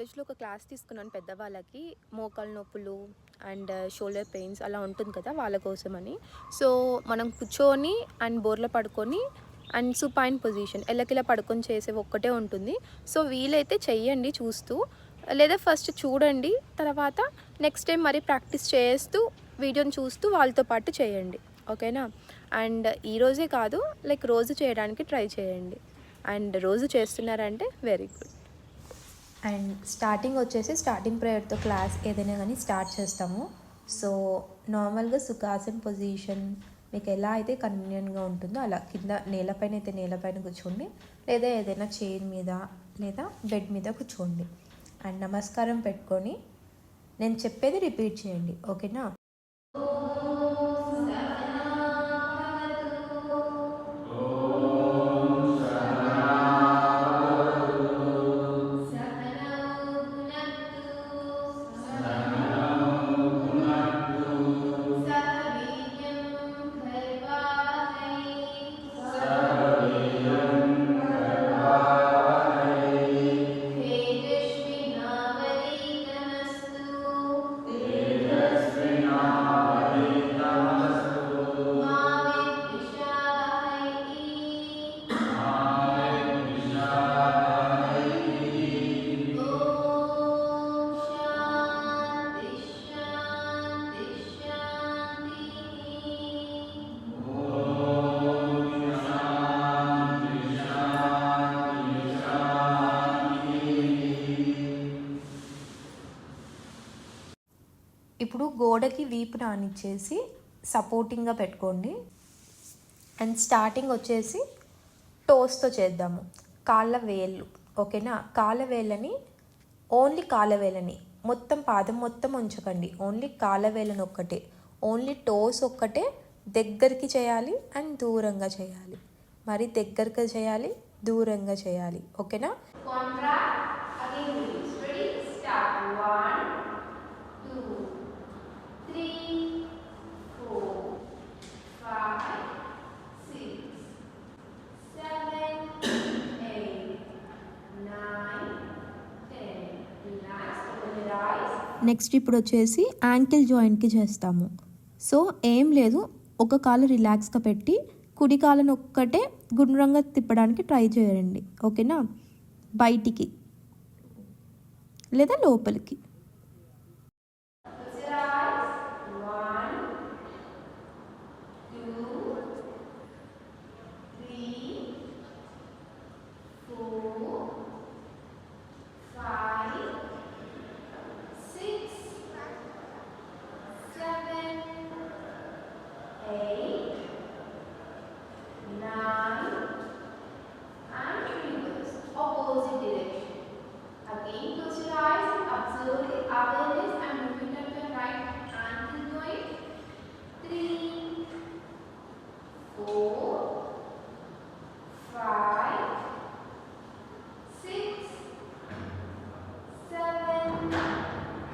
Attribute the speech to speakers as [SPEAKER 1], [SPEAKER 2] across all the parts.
[SPEAKER 1] కాలేజ్లో ఒక క్లాస్ తీసుకున్నాను పెద్దవాళ్ళకి. మోకాలు నొప్పులు అండ్ uh, షోల్డర్ పెయిన్స్ అలా ఉంటుంది కదా వాళ్ళ కోసమని. సో మనం కూర్చొని అండ్ బోర్లో పడుకొని అండ్ సుపైన్ పొజిషన్ ఎల్లకిలా పడుకొని చేసే ఒక్కటే ఉంటుంది. సో వీలైతే చెయ్యండి చూస్తూ. లేదా ఫస్ట్ చూడండి తర్వాత నెక్స్ట్ టైం మరి ప్రాక్టీస్ చేస్తూ వీడియోని చూస్తూ వాళ్ళతో పాటు చేయండి. ఓకేనా? అండ్ ఈరోజే కాదు లైక్ రోజు చేయడానికి ట్రై చేయండి. అండ్ రోజు చేస్తున్నారంటే వెరీ గుడ్. అండ్ స్టార్టింగ్ వచ్చేసి స్టార్టింగ్ ప్రేయర్తో క్లాస్ ఏదైనా కానీ స్టార్ట్ చేస్తాము. సో నార్మల్గా సుఖాసన్ పొజిషన్ మీకు ఎలా అయితే కన్వీనియంట్గా ఉంటుందో అలా కింద నేలపైన అయితే నేలపైన కూర్చోండి. లేదా ఏదైనా చైర్ మీద లేదా బెడ్ మీద కూర్చోండి. అండ్ నమస్కారం పెట్టుకొని నేను చెప్పేది రిపీట్ చేయండి. ఓకేనా? గోడకి వీపు నానిచ్చేసి సపోర్టింగ్గా పెట్టుకోండి. అండ్ స్టార్టింగ్ వచ్చేసి టోస్తో చేద్దాము. కాళ్ళ వేళ్ళు ఓకేనా? కాళ్ళ వేళ్ళని ఓన్లీ కాళ్ళ వేళ్ళని మొత్తం పాదం మొత్తం ఉంచకండి. ఓన్లీ కాళ్ళ వేళ్ళని ఒక్కటే. ఓన్లీ టోస్ ఒక్కటే దగ్గరికి చేయాలి అండ్ దూరంగా చేయాలి. మరి దగ్గరగా చేయాలి దూరంగా చేయాలి ఓకేనా? నెక్స్ట్ ఇప్పుడు వచ్చేసి యాంకిల్ జాయింట్కి చేస్తాము. సో ఏం లేదు ఒక కాలు రిలాక్స్గా పెట్టి కుడి కాలను ఒక్కటే గుండ్రంగా తిప్పడానికి ట్రై చేయండి. ఓకేనా? బయటికి లేదా లోపలికి.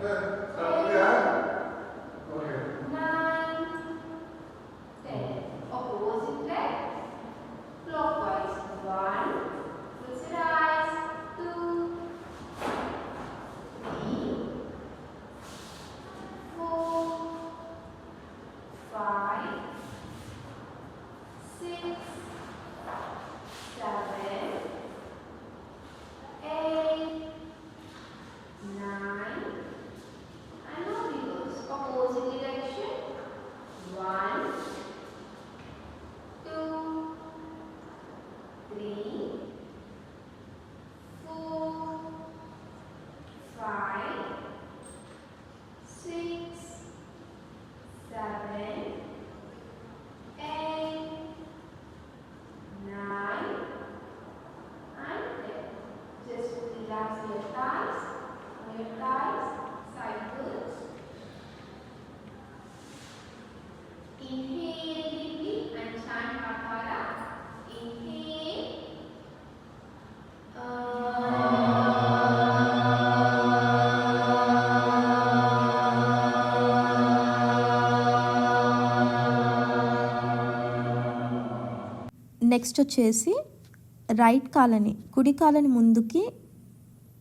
[SPEAKER 2] Yeah.
[SPEAKER 1] నెక్స్ట్ వచ్చేసి రైట్ కాలని కుడి కాలని ముందుకి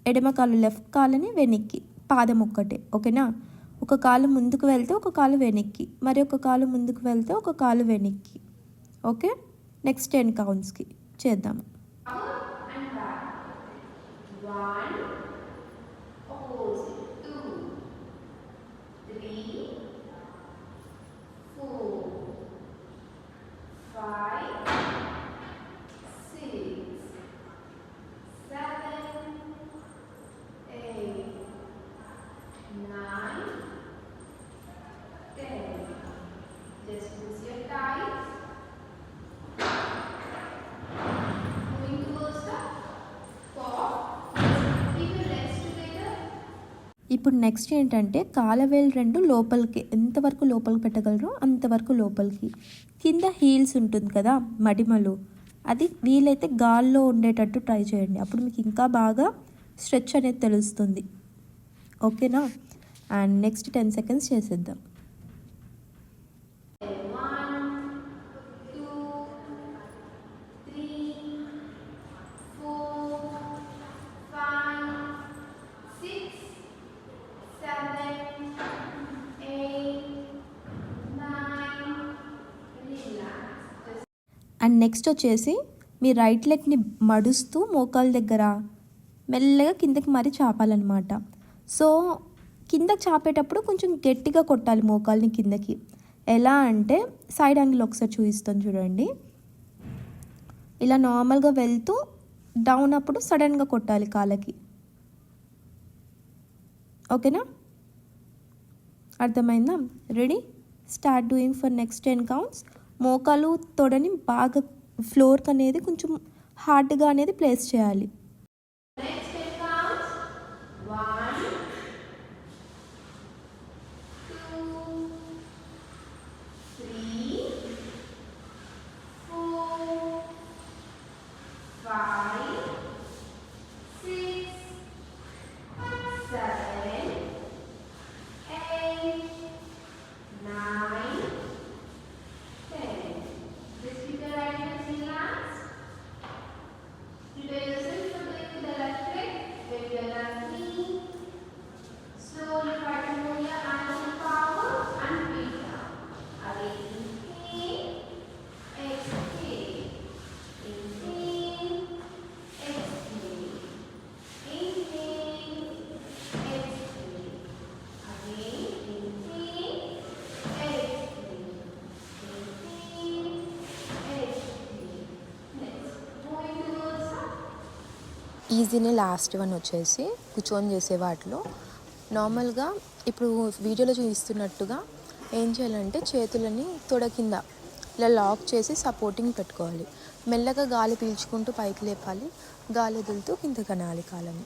[SPEAKER 1] ఎడమ కాలు లెఫ్ట్ కాలని వెనక్కి పాదం ఒక్కటే ఓకేనా? ఒక కాలు ముందుకు వెళ్తే ఒక కాలు వెనక్కి మరి ఒక కాలు ముందుకు వెళ్తే ఒక కాలు వెనక్కి ఓకే? నెక్స్ట్ టెన్ కౌంట్స్కి చేద్దాము. ఇప్పుడు నెక్స్ట్ ఏంటంటే కాలవేలు రెండు లోపలికి ఎంతవరకు లోపలికి పెట్టగలరో అంతవరకు లోపలికి. కింద హీల్స్ ఉంటుంది కదా మడిమలు. అది వీలైతే గాల్లో ఉండేటట్టు ట్రై చేయండి. అప్పుడు మీకు ఇంకా బాగా స్ట్రెచ్ అనేది తెలుస్తుంది. ఓకేనా అండ్ నెక్స్ట్ టెన్ సెకండ్స్ చేసేద్దాం. అండ్ నెక్స్ట్ వచ్చేసి మీ రైట్ లెగ్ని మడుస్తూ మోకాల దగ్గర మెల్లగా కిందకి మరీ చాపాలన్నమాట. సో కిందకి చాపేటప్పుడు కొంచెం గట్టిగా కొట్టాలి మోకాల్ని కిందకి. ఎలా అంటే సైడ్ యాంగిల్ ఒకసారి చూపిస్తాను చూడండి. ఇలా నార్మల్గా వెళ్తూ డౌన్ అప్పుడు సడన్గా కొట్టాలి కాళ్ళకి. ఓకేనా? అర్థమైందా? Ready start doing for next ten counts మోకాలు తొడని బాగా ఫ్లోర్ అనేది కొంచెం హార్డ్గా అనేది ప్లేస్ చేయాలి.
[SPEAKER 2] ఈజీనే లాస్ట్ వన్ వచ్చేసి కూర్చొని చేసే వాటిలో. నార్మల్గా ఇప్పుడు వీడియోలో చూపిస్తున్నట్టుగా ఏం చేయాలంటే చేతులని తొడ కింద ఇలా లాక్ చేసి సపోర్టింగ్ పెట్టుకోవాలి. మెల్లగా గాలి పీల్చుకుంటూ పైకి లేపాలి. గాలి వదులుతూ కింద కనాలి కాలని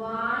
[SPEAKER 3] Why?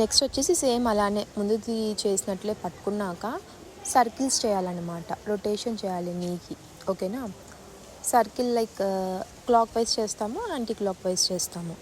[SPEAKER 2] నెక్స్ట్ వచ్చేసి సేమ్ అలానే ముందుది చేసినట్లే పట్టుకున్నాక సర్కిల్స్ చేయాలన్నమాట. రొటేషన్ చేయాలి నీకి ఓకేనా? సర్కిల్ లైక్ క్లాక్ వైజ్ చేస్తాము యాంటీ క్లాక్ వైజ్ చేస్తాము.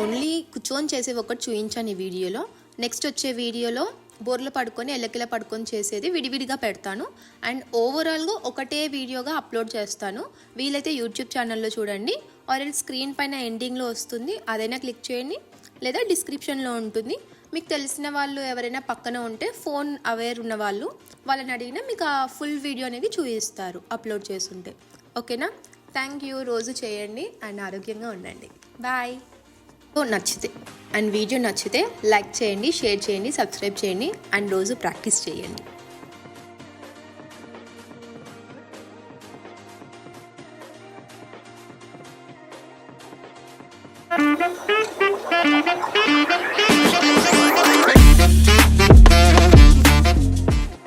[SPEAKER 2] ఓన్లీ కూర్చొని చేసేవి ఒకటి చూపించాను ఈ వీడియోలో. నెక్స్ట్ వచ్చే వీడియోలో బోర్లు పడుకొని ఎల్లకిల పడుకొని చేసేది విడివిడిగా పెడతాను. అండ్ ఓవరాల్గా ఒకటే వీడియోగా అప్లోడ్ చేస్తాను. వీలైతే యూట్యూబ్ ఛానల్లో చూడండి. ఆర్ స్క్రీన్ పైన ఎండింగ్లో వస్తుంది. అదైనా క్లిక్ చేయండి. లేదా డిస్క్రిప్షన్లో ఉంటుంది. మీకు తెలిసిన వాళ్ళు ఎవరైనా పక్కన ఉంటే ఫోన్ అవేర్ ఉన్న వాళ్ళు వాళ్ళని అడిగినా మీకు ఆ ఫుల్ వీడియో అనేది చూపిస్తారు అప్లోడ్ చేస్తుంటే. ఓకేనా థ్యాంక్ యూ రోజు చేయండి. అండ్ ఆరోగ్యంగా ఉండండి. బాయ్ నచ్చితే అండ్ వీడియో నచ్చితే లైక్ చేయండి షేర్ చేయండి సబ్స్క్రైబ్ చేయండి అండ్ రోజు ప్రాక్టీస్ చేయండి.